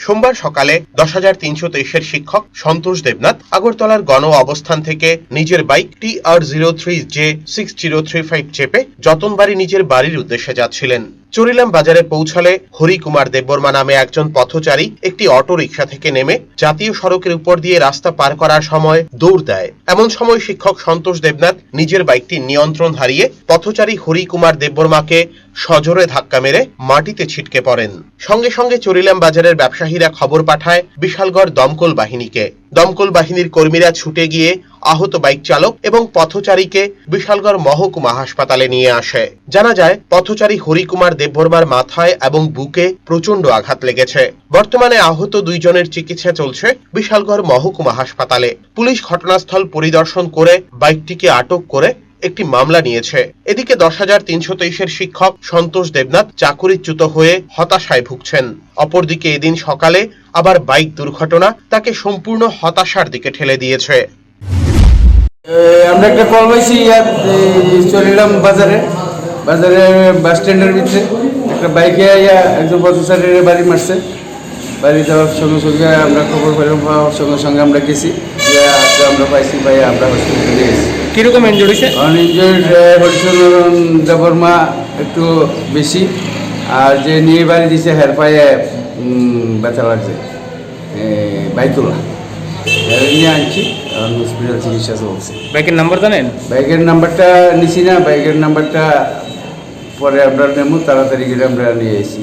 সোমবার সকালে দশ হাজার তিনশো তেইশের শিক্ষক সন্তোষ দেবনাথ আগরতলার গণ অবস্থান থেকে নিজের বাইক টি R zero three J six zero three five চেপে যতনবাড়ি নিজের বাড়ির উদ্দেশ্যে যাচ্ছিলেন। চরিলাম বাজারে পৌঁছালে হরিকুমার দেববর্মা নামে একজন পথচারী একটি অটো রিকশা থেকে নেমে জাতীয় সড়কের উপর দিয়ে রাস্তা পার করার সময় দৌড় দেয়। এমন সময় শিক্ষক সন্তোষ দেবনাথ নিজের বাইকটি নিয়ন্ত্রণ হারিয়ে পথচারী হরিকুমার দেববর্মাকে সজোরে ধাক্কা মেরে মাটিতে ছিটকে পড়েন। সঙ্গে সঙ্গে চুরিলাম বাজারের ব্যবসায়ীরা খবর পাঠায়, বিশালগড় দমকল বাহিনীকে। দমকল বাহিনীর কর্মীরা ছুটে গিয়ে আহত বাইক চালক এবং পথচারীকে বিশালগড় মহকুমা হাসপাতালে নিয়ে আসে। জানা যায়, পথচারী হরিকুমার দেববর্মার মাথায় এবং বুকে প্রচণ্ড আঘাত লেগেছে। বর্তমানে আহত দুইজনের চিকিৎসা চলছে বিশালগড় মহকুমা হাসপাতালে। পুলিশ ঘটনাস্থল পরিদর্শন করে বাইকটিকে আটক করে একটি মামলা নিয়েছে। এদিকে দশ হাজার তিনশো তেইশের শিক্ষক সন্তোষ দেবনাথ চাকুরিচ্যুত হয়ে হতাশায় ভুগছেন। অপরদিকে এদিন সকালে আবার বাইক দুর্ঘটনা তাকে সম্পূর্ণ হতাশার দিকে ঠেলে দিয়েছে। আমরা একটা কল পাইছি চলিলাম বাজারে। বাজারে বাস স্ট্যান্ডের ভিতরে। একটা বাইকে একজন বাড়ি মারছে। বাড়ি যাওয়ার সঙ্গে সঙ্গে আমরা খবর পেলাম পাওয়ার সঙ্গে সঙ্গে আমরা গেছি। যে আজকে আমরা পাইছি ভাই আমরা হসপিটালে গেছি। কীরকম ইঞ্জুরি হয়েছে? হরিচন্দ্রন দেবর্মা একটু বেশি। আর যে নিয়ে বাড়ি দিছে হের পায়ে ব্যথা লাগছে। বাইতুলা নিয়ে আনছি হসপিটাল চিকিৎসা চলছে। বাইকের নাম্বার জানেন? বাইকের নাম্বারটা নিছি না বাইকের নাম্বারটা পরে আমরা নেব তাড়াতাড়ি করে আমরা নিয়ে এসেছি